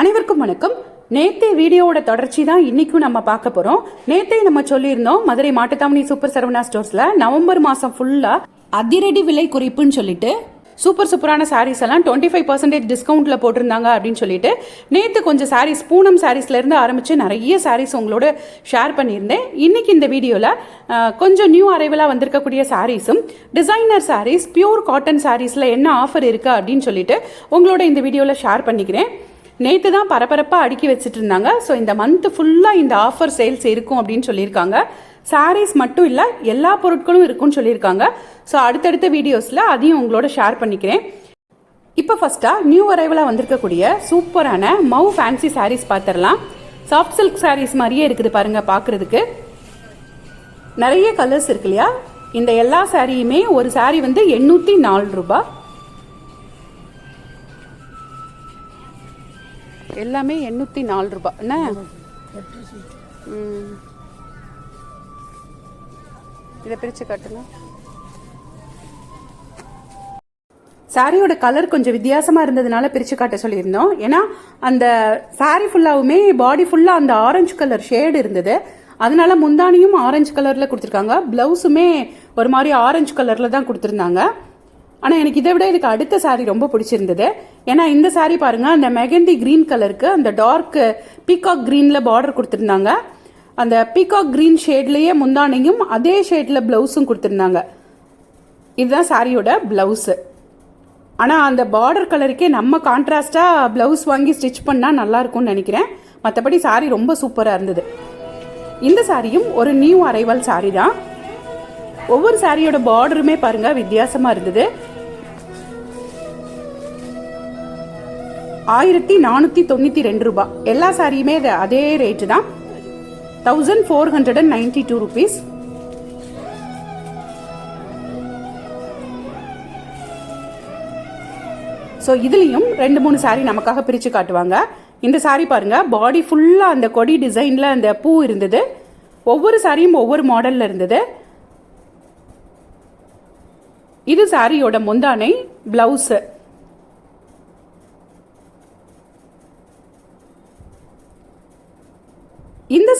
அனைவருக்கும் வணக்கம். நேத்தே வீடியோவோட தொடர்ச்சி தான் இன்னைக்கும் நம்ம பார்க்க போறோம். நேத்தே நம்ம சொல்லியிருந்தோம் மதுரை மாட்டுத்தாமணி சூப்பர் சரவணா ஸ்டோர்ஸ்ல நவம்பர் மாசம் ஃபுல்லா அதிரடி விலை குறிப்புன்னு சொல்லிட்டு சூப்பர் சூப்பரான சாரீஸ் எல்லாம் டுவெண்ட்டி ஃபைவ் பர்சன்டேஜ் டிஸ்கவுண்ட்ல போட்டிருந்தாங்க அப்படின்னு சொல்லிட்டு நேத்து கொஞ்சம் சாரீஸ் பூனம் சாரீஸ்ல இருந்து ஆரம்பிச்சு நிறைய சாரீஸ் உங்களோட ஷேர் பண்ணியிருந்தேன். இன்னைக்கு இந்த வீடியோல கொஞ்சம் நியூ அரைவலா வந்திருக்கக்கூடிய சாரீஸும் டிசைனர் சாரீஸ் பியூர் காட்டன் சாரீஸ்ல என்ன ஆஃபர் இருக்கு அப்படின்னு சொல்லிட்டு உங்களோட இந்த வீடியோல ஷேர் பண்ணிக்கிறேன். நேற்று தான் பரபரப்பாக அடுக்கி வச்சுட்டு இருந்தாங்க. ஸோ இந்த மந்த் ஃபுல்லாக இந்த ஆஃபர் சேல்ஸ் இருக்கும் அப்படின்னு சொல்லியிருக்காங்க. சாரீஸ் மட்டும் இல்லை எல்லா பொருட்களும் இருக்கும்னு சொல்லியிருக்காங்க. ஸோ அடுத்தடுத்த வீடியோஸில் அதையும் உங்களோட ஷேர் பண்ணிக்கிறேன். இப்போ ஃபஸ்ட்டாக நியூ அரைவலாக வந்திருக்கக்கூடிய சூப்பரான மவு ஃபேன்சி சாரீஸ் பார்த்துடலாம் சாஃப்ட் சில்க் சாரீஸ் மாதிரியே இருக்குது பாருங்கள் பார்க்குறதுக்கு நிறைய கலர்ஸ் இருக்கு இல்லையா? இந்த எல்லா சாரியுமே ஒரு சாரீ வந்து எண்ணூற்றி நாலு ரூபாய். எல்லாமே எண்ணூற்றி நாலு ரூபாய் என்ன? ம். இதை பிரித்து காட்டுங்க. சாரியோட கலர் கொஞ்சம் வித்தியாசமாக இருந்ததுனால பிரித்து காட்ட சொல்லியிருந்தோம். ஏன்னா அந்த சாரி ஃபுல்லாகவுமே பாடி ஃபுல்லாக அந்த ஆரஞ்சு கலர் ஷேடு இருந்தது. அதனால முந்தானியும் ஆரஞ்சு கலரில் கொடுத்துருக்காங்க. ப்ளவுஸுமே ஒரு மாதிரி ஆரஞ்சு கலரில் தான் கொடுத்துருந்தாங்க. ஆனால் எனக்கு இதை விட இதுக்கு அடுத்த சாரி ரொம்ப பிடிச்சிருந்தது. ஏன்னா இந்த சாரி பாருங்கள் அந்த மெகந்தி க்ரீன் கலருக்கு அந்த டார்க் பீகாக் க்ரீனில் பார்டர் கொடுத்துருந்தாங்க. அந்த பீகாக் கிரீன் ஷேட்லேயே முந்தானையும் அதே ஷேடில் ப்ளவுஸும் கொடுத்துருந்தாங்க. இதுதான் சாரியோட ப்ளவுஸு ஆனால் அந்த பார்டர் கலருக்கே நம்ம கான்ட்ராஸ்டாக ப்ளவுஸ் வாங்கி ஸ்டிச் பண்ணால் நல்லா இருக்கும்னு நினைக்கிறேன். மற்றபடி சாரி ரொம்ப சூப்பராக இருந்தது. இந்த சாரியும் ஒரு நியூ அரைவல் சாரி தான். ஒவ்வொரு சாரியோட பார்டருமே பாருங்கள் வித்தியாசமாக இருந்தது. ஆயிரத்தி நானூற்றி தொண்ணூற்றி ரெண்டு ரூபாய் எல்லா சாரியுமே அது அதே ரேட்டு தான். Thousand four hundred and ninety two rupees so இதுலேயும் ரெண்டு மூணு சாரி நமக்காக பிரித்து காட்டுவாங்க. இந்த சாரி பாருங்கள் பாடி ஃபுல்லாக அந்த கொடி டிசைனில் அந்த பூ இருந்தது. ஒவ்வொரு சாரியும் ஒவ்வொரு மாடலில் இருந்தது. இது சாரியோட முந்தானை பிளவுஸு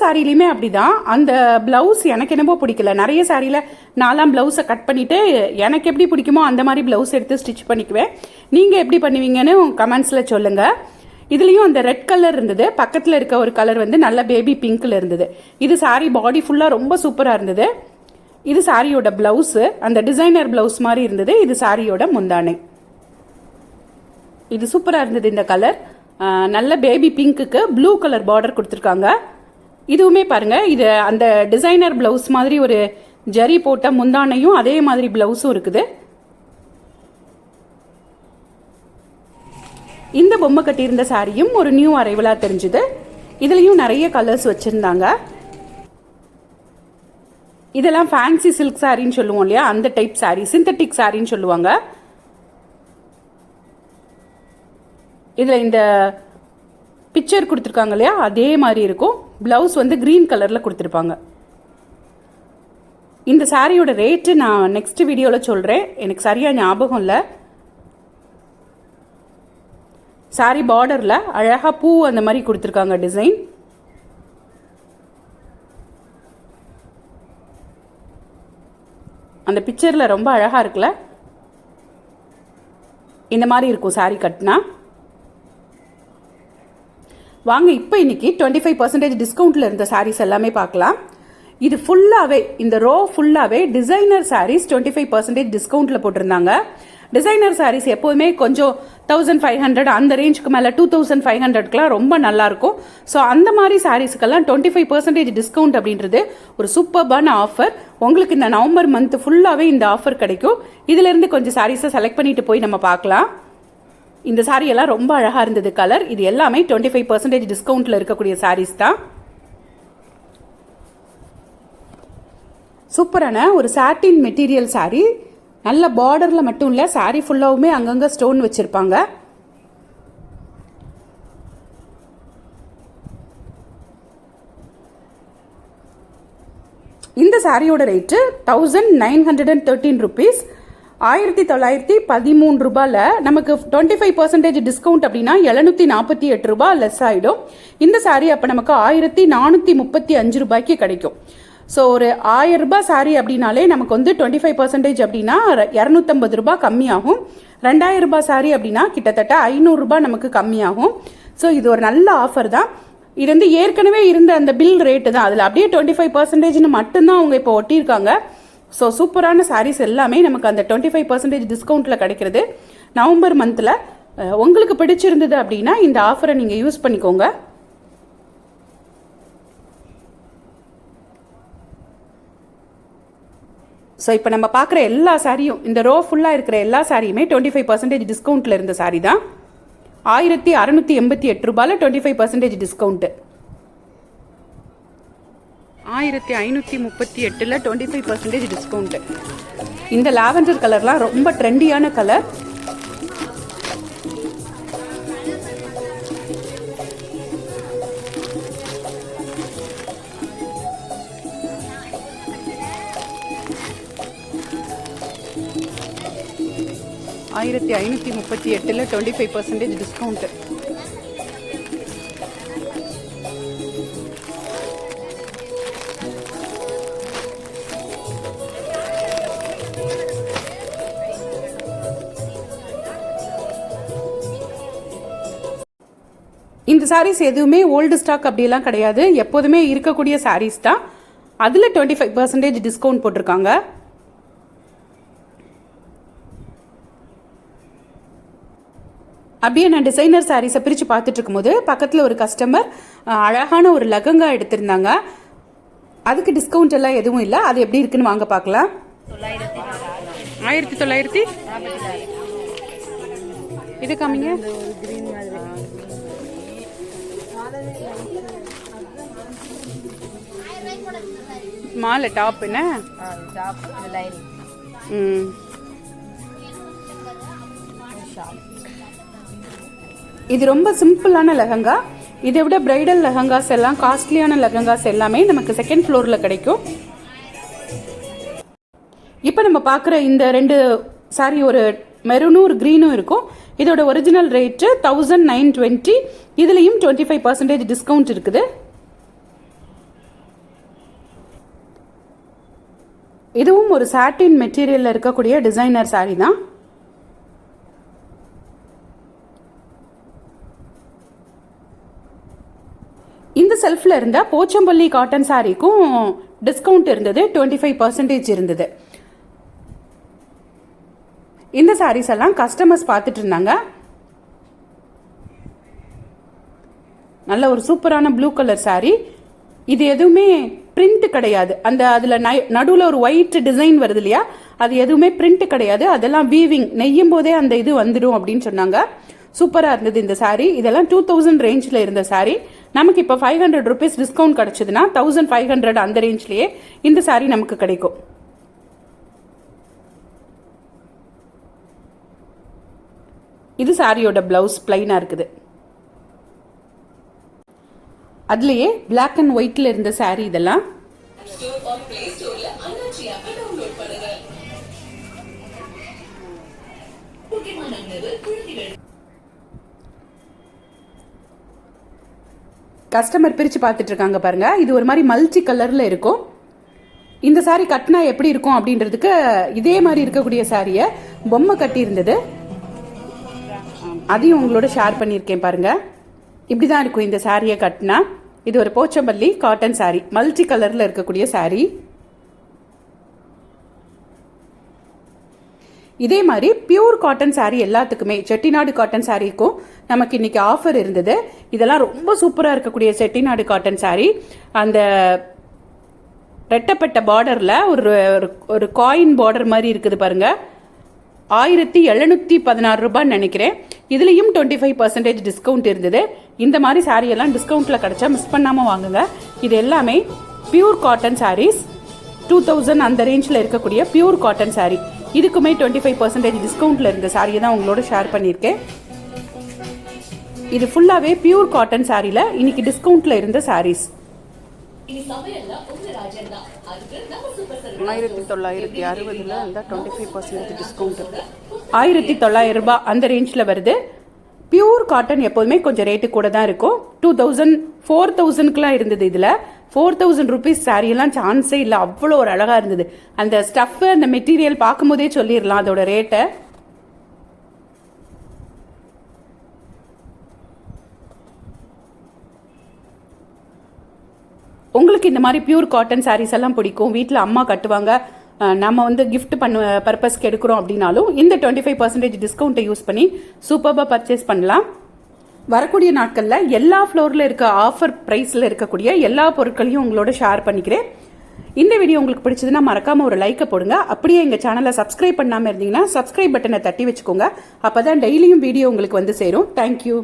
இந்த அப்படிதான். அந்த பிளவுஸ் எனக்கு என்னமோ பிடிக்கல. நிறைய சாரியில் நாலாம் பிளவுஸை கட் பண்ணிவிட்டு எனக்கு எப்படி பிடிக்குமோ அந்த மாதிரி பிளவுஸ் எடுத்து ஸ்டிச் பண்ணிக்குவேன். நீங்கள் எப்படி பண்ணுவீங்கன்னு கமெண்ட்ஸில் சொல்லுங்கள் இதுலேயும் அந்த ரெட் கலர் இருந்தது. பக்கத்தில் இருக்க ஒரு கலர் வந்து நல்ல பேபி பிங்க்கில் இருந்தது. இது சாரி பாடி ஃபுல்லாக ரொம்ப சூப்பராக இருந்தது. இது சாரியோட பிளவுஸு அந்த டிசைனர் பிளவுஸ் மாதிரி இருந்தது. இது சாரியோட முந்தானை. இது சூப்பராக இருந்தது இந்த கலர் நல்ல பேபி பிங்க்குக்கு ப்ளூ கலர் பார்டர் கொடுத்துருக்காங்க. இதுவுமே பாருங்கள் இது அந்த டிசைனர் ப்ளவுஸ் மாதிரி ஒரு ஜரி போட்ட முந்தானையும் அதே மாதிரி ப்ளவுஸும் இருக்குது. இந்த பொம்மை கட்டியிருந்த சாரியும் ஒரு நியூ அரைவலாக தெரிஞ்சுது. இதுலேயும் நிறைய கலர்ஸ் வச்சுருந்தாங்க. இதெல்லாம் ஃபேன்சி சில்க் சாரின்னு சொல்லுவோம் இல்லையா? அந்த டைப் சாரி சிந்தட்டிக் சாரின்னு சொல்லுவாங்க. இதில் இந்த பிக்சர் கொடுத்துருக்காங்க இல்லையா? அதே மாதிரி இருக்கும். ப்ளவுஸ் வந்து க்ரீன் கலரில் கொடுத்துருப்பாங்க. இந்த சாரியோட ரேட்டு நான் நெக்ஸ்ட் வீடியோவில் சொல்கிறேன் எனக்கு சரியாக ஞாபகம் இல்லை. சாரி பார்டரில் அழகாக பூ அந்த மாதிரி கொடுத்துருக்காங்க டிசைன் அந்த பிக்சரில் ரொம்ப அழகாக இருக்குல்ல? இந்த மாதிரி இருக்கும் சாரி கட்டினா. வாங்க இப்போ இன்றைக்கி டுவெண்ட்டி ஃபைவ் பர்சன்டேஜ் டிஸ்கவுண்ட்டில் இருந்த சாரீஸ் எல்லாமே பார்க்கலாம். இது ஃபுல்லாகவே இந்த ரோ ஃபுல்லாகவே designer sarees twenty five percentage டிஸ்கவுண்ட்டில் போட்டிருந்தாங்க. டிசைனர் சாரீஸ் எப்போவுமே கொஞ்சம் தௌசண்ட் ஃபைவ் ஹண்ட்ரட் அந்த ரேஞ்சுக்கு மேலே டூ தௌசண்ட் ஃபைவ் ஹண்ட்ரட்க்குலாம் ரொம்ப நல்லாயிருக்கும். ஸோ அந்த மாதிரி சாரீஸுக்கெல்லாம் டுவெண்ட்டி ஃபைவ் பர்சன்டேஜ் டிஸ்கவுண்ட் அப்படின்றது ஒரு சூப்பர்பான ஆஃபர் உங்களுக்கு இந்த நவம்பர் மந்த் ஃபுல்லாகவே இந்த ஆஃபர் கிடைக்கும். இதிலேருந்து கொஞ்சம் சாரீஸை செலக்ட் பண்ணிட்டு போய் நம்ம பார்க்கலாம். இந்த சாரியெல்லாம் ரொம்ப அழகாக இருந்தது கலர் இது எல்லாமே டுவெண்ட்டி ஃபைவ் பர்சன்டேஜ் டிஸ்கவுண்ட்டில் இருக்கக்கூடிய சாரீஸ் தான். சூப்பரான ஒரு சாட்டின் மெட்டீரியல் சாரி நல்ல பார்டரில் மட்டும் இல்லை சாரி ஃபுல்லாகவுமே அங்கங்கே ஸ்டோன் வச்சுருப்பாங்க. இந்த சாரியோட rate thousand nine hundred and thirteen rupees ஆயிரத்தி தொள்ளாயிரத்தி பதிமூணு ரூபாயில் நமக்கு டுவெண்ட்டி ஃபைவ் பர்சன்டேஜ் டிஸ்கவுண்ட் அப்படின்னா எழுநூற்றி நாற்பத்தி எட்டு ரூபாய் லெஸ் ஆகிடும் இந்த சாரீ அப்போ நமக்கு ஆயிரத்தி நானூற்றி முப்பத்தி அஞ்சு ரூபாய்க்கு கிடைக்கும். ஸோ ஒரு ஆயிரம் ரூபாய் சாரீ அப்படின்னாலே நமக்கு வந்து டுவெண்ட்டி ஃபைவ் பர்சன்டேஜ் அப்படின்னா இரநூத்தம்பது ரூபாய் கம்மியாகும். ரெண்டாயிரம் ரூபாய் சாரீ அப்படின்னா கிட்டத்தட்ட ஐநூறுரூபா நமக்கு கம்மியாகும். ஸோ இது ஒரு நல்ல ஆஃபர் தான். இது வந்து ஏற்கனவே இருந்த அந்த பில் ரேட்டு தான். அதில் அப்படியே டுவெண்ட்டி ஃபைவ் பர்சன்டேஜ்னு மட்டும்தான் அவங்க இப்போ ஒட்டியிருக்காங்க. ஸோ சூப்பரான சாரீஸ் எல்லாமே நமக்கு அந்த டுவெண்ட்டி ஃபைவ் பர்சன்டேஜ் டிஸ்கவுண்ட்டில் கிடைக்கிறது. நவம்பர் மந்தில் உங்களுக்கு பிடிச்சிருந்தது அப்படின்னா இந்த ஆஃபரை நீங்கள் யூஸ் பண்ணிக்கோங்க. ஸோ இப்போ நம்ம பார்க்குற எல்லா சாரியும் இந்த ரோ ஃபுல்லாக இருக்கிற எல்லா சாரியுமே டுவெண்ட்டி ஃபைவ் பர்சன்டேஜ் டிஸ்கவுண்ட்டில் இருந்த சாரி தான். ஆயிரத்தி அறநூற்றி எண்பத்தி எட்டு ரூபாயில் டுவெண்ட்டி ஃபைவ் பர்சன்டேஜ் டிஸ்கவுண்ட்டு ஆயிரத்தி ஐநூற்றி முப்பத்தி எட்டில் டுவெண்ட்டி ஃபைவ் பர்சன்டேஜ் டிஸ்கவுண்ட்டு இந்த லாவெண்டர் கலர்லாம் ரொம்ப ட்ரெண்டியான கலர் ஆயிரத்தி ஐநூற்றி முப்பத்தி எட்டில் டுவெண்ட்டி ஃபைவ் பர்சன்டேஜ் டிஸ்கவுண்ட்டு இந்த சாரீஸ் எதுவுமே ஓல்டு ஸ்டாக் அப்படிலாம் கிடையாது. எப்போதுமே இருக்கக்கூடிய சாரீஸ் தான். அதில் டுவெண்ட்டி ஃபைவ் பர்சன்டேஜ் டிஸ்கவுண்ட் போட்டிருக்காங்க. அப்படியே நான் டிசைனர் சாரீஸை பிரித்து பார்த்துட்டு இருக்கும்போது பக்கத்தில் ஒரு கஸ்டமர் அழகான ஒரு லகங்கா எடுத்திருந்தாங்க. அதுக்கு டிஸ்கவுண்ட் எல்லாம் எதுவும் இல்லை. அது எப்படி இருக்குன்னு வாங்க பார்க்கலாம். ஆயிரத்தி தொள்ளாயிரத்தி இது காமிங்க. மாலை டாப் என்ன? ம். இது ரொம்ப சிம்பிளான லெஹங்கா. இதை விட பிரைடல் லெஹங்காஸ் எல்லாம் காஸ்ட்லியான லெஹங்காஸ் எல்லாமே நமக்கு செகண்ட் ஃப்ளோரில் கிடைக்கும். இப்போ நம்ம பார்க்குற இந்த ரெண்டு சாரி ஒரு மெரூனும் ஒரு க்ரீனும் இருக்கும். இதோட original rate thousand nine twenty இதுலேயும் டுவெண்ட்டி ஃபைவ் பர்சன்டேஜ் டிஸ்கவுண்ட் இருக்குது. இதுவும் ஒரு சாட்டின் மெட்டீரியலில் இருக்கக்கூடிய டிசைனர் சாரீ தான். இந்த செல்ஃபில் இருந்த போச்சம்பள்ளி காட்டன் சாரீக்கும் டிஸ்கவுண்ட் இருந்தது டுவெண்ட்டி ஃபைவ் பர்சன்டேஜ் இருந்தது. இந்த சாரீஸ் எல்லாம் கஸ்டமர்ஸ் பார்த்துட்டு இருந்தாங்க. நல்ல ஒரு சூப்பரான ப்ளூ கலர் சாரீ இது எதுவுமே கிடையாது. அந்த அதில் நடுவில் ஒரு ஒயிட் டிசைன் வருது இல்லையா? அது எதுவுமே பிரிண்ட் கிடையாது. அதெல்லாம் வீவிங் நெய்யும் போதே அந்த இது வந்துடும் அப்படின்னு சொன்னாங்க. சூப்பராக இருந்தது இந்த சாரீ இதெல்லாம் டூ தௌசண்ட் ரேஞ்சில் இருந்த சாரீ நமக்கு இப்போ ஃபைவ் ஹண்ட்ரட் ருபீஸ் டிஸ்கவுண்ட் கிடச்சிதுன்னா தௌசண்ட் ஃபைவ் ஹண்ட்ரட் அந்த ரேஞ்ச்லேயே இந்த சாரீ நமக்கு கிடைக்கும். இது சாரியோட பிளவுஸ் பிளைனாக இருக்குது. அதுலேயே பிளாக் அண்ட் ஒயிட்டில் இருந்த saree இதெல்லாம் கஸ்டமர் பிரித்து பார்த்துட்டு இருக்காங்க பாருங்க. இது ஒரு மாதிரி மல்டி கலரில் இருக்கும். இந்த saree கட்டினா எப்படி இருக்கும் அப்படின்றதுக்கு இதே மாதிரி இருக்கக்கூடிய சாரியை பொம்மை கட்டியிருந்தது. அதையும் உங்களோட ஷேர் பண்ணியிருக்கேன் பாருங்க. இப்படி தான் இருக்கும் இந்த சாரியை கட்டினா. இது ஒரு போச்சம்பள்ளி காட்டன் saree. மல்டி கலரில் இருக்கக்கூடிய saree. இதே மாதிரி பியூர் காட்டன் saree எல்லாத்துக்குமே செட்டிநாடு காட்டன் சாரீக்கும் நமக்கு இன்றைக்கி ஆஃபர் இருந்தது. இதெல்லாம் ரொம்ப சூப்பராக இருக்கக்கூடிய செட்டிநாடு காட்டன் சாரீ அந்த ரெட்டப்பட்ட பார்டரில் ஒரு ஒரு- ஒரு காயின் பார்டர் மாதிரி இருக்குது பாருங்கள் ஆயிரத்தி எழுநூற்றி பதினாறு ரூபான்னு நினைக்கிறேன். இதுலேயும் டுவெண்ட்டி ஃபைவ் பர்சன்டேஜ் டிஸ்கவுண்ட் இருந்தது. இந்த மாதிரி சாரியெல்லாம் எல்லாம் டிஸ்கவுண்ட்டில் கிடச்சா மிஸ் பண்ணாமல் வாங்குங்க. இது எல்லாமே pure cotton sarees two thousand அந்த ரேஞ்சில் இருக்கக்கூடிய பியூர் காட்டன் சாரீ இதுக்குமே டுவெண்ட்டி ஃபைவ் பர்சன்டேஜ் டிஸ்கவுண்ட்டில் இருந்த சாரியை தான் உங்களோட ஷேர் பண்ணியிருக்கேன். இது ஃபுல்லாகவே பியூர் காட்டன் சாரியில் இன்னைக்கு டிஸ்கவுண்ட்டில் இருந்த sarees. ஆயிரத்தி தொள்ளாயிரத்தி அறுபதில் இந்த டுவெண்ட்டி ஃபைவ் பர்சன்டேஜ் டிஸ்கவுண்ட் ஆயிரத்தி தொள்ளாயிரம் ரூபாய் அந்த ரேஞ்சில் வருது. பியூர் காட்டன் எப்போதுமே கொஞ்சம் ரேட்டு கூட தான் இருக்கும். டூ தௌசண்ட் ஃபோர் தௌசண்ட்க்குலாம் இருந்தது இதில். ஃபோர் தௌசண்ட் ருபீஸ் சாரியெல்லாம் சான்ஸே இல்லை. அவ்வளோ ஒரு அழகாக இருந்தது. அந்த ஸ்டஃப்பு அந்த மெட்டீரியல் பார்க்கும்போதே சொல்லிடலாம் அதோட ரேட்டை உங்களுக்கு இந்த மாதிரி பியூர் காட்டன் சாரீஸ் எல்லாம் பிடிக்கும். வீட்டில் அம்மா கட்டுவாங்க. நம்ம வந்து கிஃப்ட் பண்ண பர்பஸ்க்கு எடுக்கிறோம் அப்படின்னாலும் இந்த டுவெண்ட்டி ஃபைவ் பர்சன்டேஜ் டிஸ்கவுண்ட்டை யூஸ் பண்ணி சூப்பராக பர்ச்சேஸ் பண்ணலாம். வரக்கூடிய நாட்களில் எல்லா ஃப்ளோரில் இருக்க ஆஃபர் ப்ரைஸில் இருக்கக்கூடிய எல்லா பொருட்களையும் உங்களோட ஷேர் பண்ணிக்கிறேன். இந்த வீடியோ உங்களுக்கு பிடிச்சதுன்னா மறக்காம ஒரு லைக்கை போடுங்க. அப்படியே எங்கள் சேனலை சப்ஸ்கிரைப் பண்ணாமல் இருந்தீங்கன்னா சப்ஸ்கிரைப் பட்டனை தட்டி வச்சுக்கோங்க. அப்போ தான் டெய்லியும் வீடியோ உங்களுக்கு வந்து சேரும். தேங்க்யூ